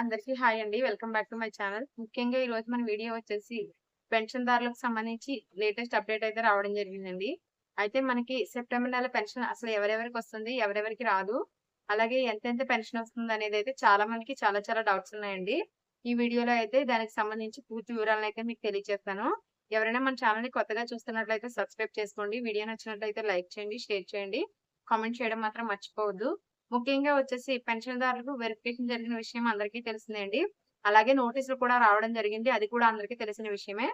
అందరికీ హాయ్ అండి. Welcome back to my channel. ముఖ్యంగా ఈ రోజు మన వీడియో వచ్చేసి పెన్షన్‌దారులకు సంబంధించి లేటెస్ట్ అప్డేట్ అయితే రావడం జరిగిందండి. అయితే మనకి సెప్టెంబర్ నెల పెన్షన్ అసలు ఎవరెవరికి వస్తుంది ఎవరెవరికి రాదు? అలాగే ఎంతెంత పెన్షన్ వస్తుందనేదైతే చాలా మందికి చాలా చాలా డౌట్స్ ఉన్నాయండి. ఈ వీడియోలో అయితే దానికి సంబంధించి పూర్తి వివరాలను అయితే మీకు తెలియజేస్తాను. ఎవరైనా మన ఛానల్‌ని కొత్తగా చూస్తున్నట్లయితే సబ్స్క్రైబ్ చేసుకోండి. వీడియో నచ్చినట్లయితే లైక్ చేయండి, షేర్ చేయండి. కామెంట్ చేయడం మాత్రం మర్చిపోవద్దు. ముఖ్యంగా వచ్చేసి పెన్షన్‌దారులకు వెరిఫికేషన్ జరిగిన విషయం అందరికీ తెలిసిందే అండి. అలాగే నోటీసులు కూడా రావడం జరిగింది. అది కూడా అందరికీ తెలిసిన విషయమే.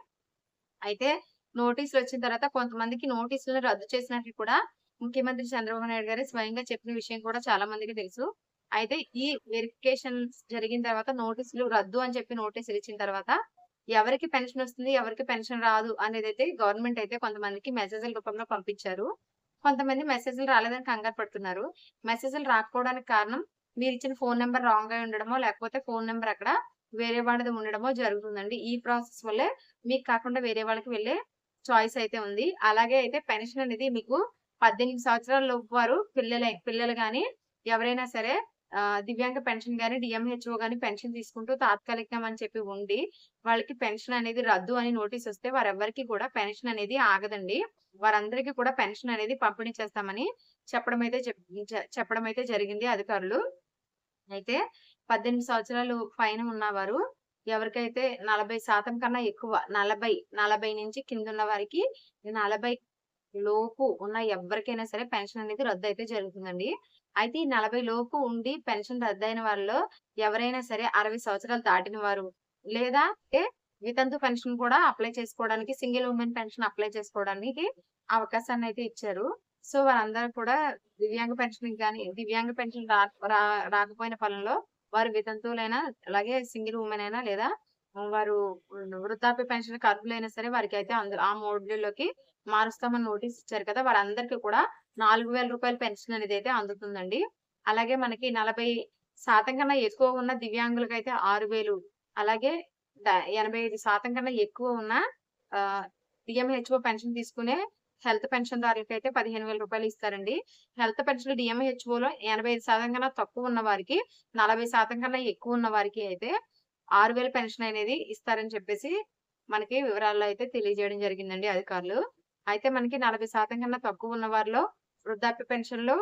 అయితే నోటీసులు వచ్చిన తర్వాత కొంతమందికి నోటీసులను రద్దు చేసినట్లు కూడా ముఖ్యమంత్రి చంద్రబాబు నాయుడు గారు స్వయంగా చెప్పిన విషయం కూడా చాలా మందికి తెలుసు. అయితే ఈ వెరిఫికేషన్ జరిగిన తర్వాత నోటీసులు రద్దు అని చెప్పి నోటీసులు ఇచ్చిన తర్వాత ఎవరికి పెన్షన్ వస్తుంది? ఎవరికి పెన్షన్ రాదు? అనేది అయితే గవర్నమెంట్ అయితే కొంతమందికి మెసేజ్‌ల రూపంలో పంపించారు. కొంతమంది మెసేజ్‌లు రాలేదని కంగారు పడుతున్నారు. మెసేజ్‌లు రాకపోవడానికి కారణం మీరు ఇచ్చిన ఫోన్ నెంబర్ రాంగ్ అయి ఉండడమో, లేకపోతే ఫోన్ నెంబర్ అక్కడ వేరే వాళ్ళది ఉండడమో జరుగుతుందండి. ఈ ప్రాసెస్ వల్లే మీకు కాకుండా వేరే వాళ్ళకి వెళ్ళే చాయిస్ అయితే ఉంది. అలాగే అయితే పెన్షన్ అనేది మీకు 18 సంవత్సరాల లోపు వారు పిల్లలే పిల్లలు కానీ ఎవరైనా సరే దివ్యాంగ పెన్షన్ గాని, డిఎంహెచ్ఓ గానీ పెన్షన్ తీసుకుంటూ తాత్కాలికం అని చెప్పి ఉండి, వాళ్ళకి పెన్షన్ అనేది రద్దు అని నోటీస్ వస్తే వారెవ్వరికి కూడా పెన్షన్ అనేది ఆగదండి. వారందరికీ కూడా పెన్షన్ అనేది పంపిణీ చేస్తామని చెప్పడం అయితే చెప్పడం అయితే జరిగింది అధికారులు. అయితే 18 సంవత్సరాలు పైన ఉన్నవారు ఎవరికైతే 40% కన్నా ఎక్కువ 40, 40 నుంచి కింద ఉన్న వారికి 40 లోపు ఉన్న ఎవరికైనా సరే పెన్షన్ అనేది రద్దు అయితే జరుగుతుందండి. అయితే ఈ 40 లోపు ఉండి పెన్షన్ రద్దు అయిన వారిలో ఎవరైనా సరే 60 సంవత్సరాలు దాటిన వారు, లేదా వితంతు పెన్షన్ కూడా అప్లై చేసుకోవడానికి సింగిల్ ఉమెన్ పెన్షన్ అప్లై చేసుకోవడానికి అవకాశాన్ని అయితే ఇచ్చారు. సో, వారందరూ కూడా దివ్యాంగ పెన్షన్ కానీ దివ్యాంగ పెన్షన్ రా రాకపోయిన ఫలంలో వారు వితంతువులైనా, అలాగే సింగిల్ ఉమెన్ అయినా లేదా వారు వృద్ధాప్య పెన్షన్ అర్హులైనా సరే వారికి అయితే అందరు ఆ మోడ్యూల్‌లోకి మారుస్తామని నోటీస్ ఇచ్చారు కదా! వారందరికీ కూడా నాలుగు వేల రూపాయల పెన్షన్ అనేది అయితే అందుతుందండి. అలాగే మనకి 40% కన్నా ఎక్కువ ఉన్న దివ్యాంగులకి అయితే ఆరు వేలు అలాగే ఎనభై ఐదు శాతం కన్నా ఎక్కువ ఉన్న డిఎంహెచ్ఓ పెన్షన్ తీసుకునే హెల్త్ పెన్షన్ దారులకి అయితే పదిహేను వేల రూపాయలు ఇస్తారండి. హెల్త్ పెన్షన్ డిఎంహెచ్ఓలో ఎనభై ఐదు శాతం కన్నా తక్కువ ఉన్న వారికి, 40% కన్నా ఎక్కువ ఉన్న వారికి అయితే ఆరు వేల పెన్షన్ అనేది ఇస్తారని చెప్పేసి మనకి వివరాల్లో అయితే తెలియజేయడం జరిగిందండి అధికారులు. అయితే మనకి 40% కన్నా తక్కువ ఉన్న వారిలో వృద్ధాప్య పెన్షన్‌లు,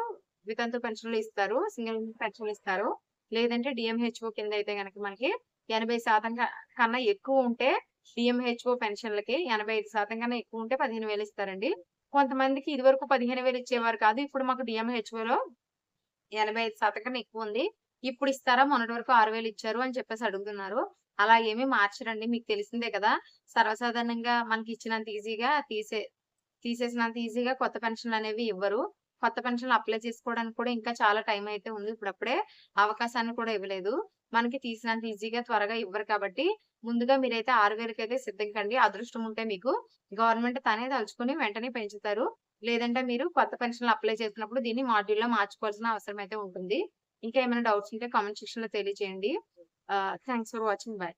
వితంతు పెన్షన్‌లు ఇస్తారు. సింగిల్ పెన్షన్‌లు ఇస్తారు. లేదంటే డిఎంహెచ్ఓ కింద అయితే గనక మనకి ఎనభై శాతం కన్నా ఎక్కువ ఉంటే డిఎంహెచ్ఓ పెన్షన్‌లకి 85% కన్నా ఎక్కువ ఉంటే 15000 ఇస్తారండి. కొంతమందికి ఇది వరకు పదిహేను వేలు ఇచ్చేవారు కాదు. ఇప్పుడు మాకు డిఎంహెచ్ఓలో ఎనభై ఐదు శాతం కన్నా ఎక్కువ ఉంది. ఇప్పుడు ఇస్తారా? మొన్నటి వరకు 6000 ఇచ్చారు అని చెప్పేసి అడుగుతున్నారు. అలా ఏమీ మార్చరండి. మీకు తెలిసిందే కదా! సర్వసాధారణంగా మనకి ఇచ్చినంత ఈజీగా తీసే తీసేసినంత ఈజీగా కొత్త పెన్షన్లు అనేవి ఇవ్వరు. కొత్త పెన్షన్‌లు అప్లై చేసుకోవడానికి కూడా ఇంకా చాలా టైం అయితే ఉంది. ఇప్పుడప్పుడే అవకాశాన్ని కూడా ఇవ్వలేదు. మనకి తీసినంత ఈజీగా త్వరగా ఇవ్వరు కాబట్టి ముందుగా మీరైతే 6000కైతే సిద్ధం కండి. అదృష్టం ఉంటే మీకు గవర్నమెంట్ తనే తలుచుకుని వెంటనే పెంచుతారు. లేదంటే మీరు కొత్త పెన్షన్‌లు అప్లై చేసినప్పుడు దీన్ని మాడ్యూల్‌లో మార్చుకోవాల్సిన అవసరం అయితే ఉంటుంది. ఇంకా ఏమైనా డౌట్స్ ఉంటే కామెంట్ సెక్షన్‌లో తెలియజేయండి. Thanks for watching. బై.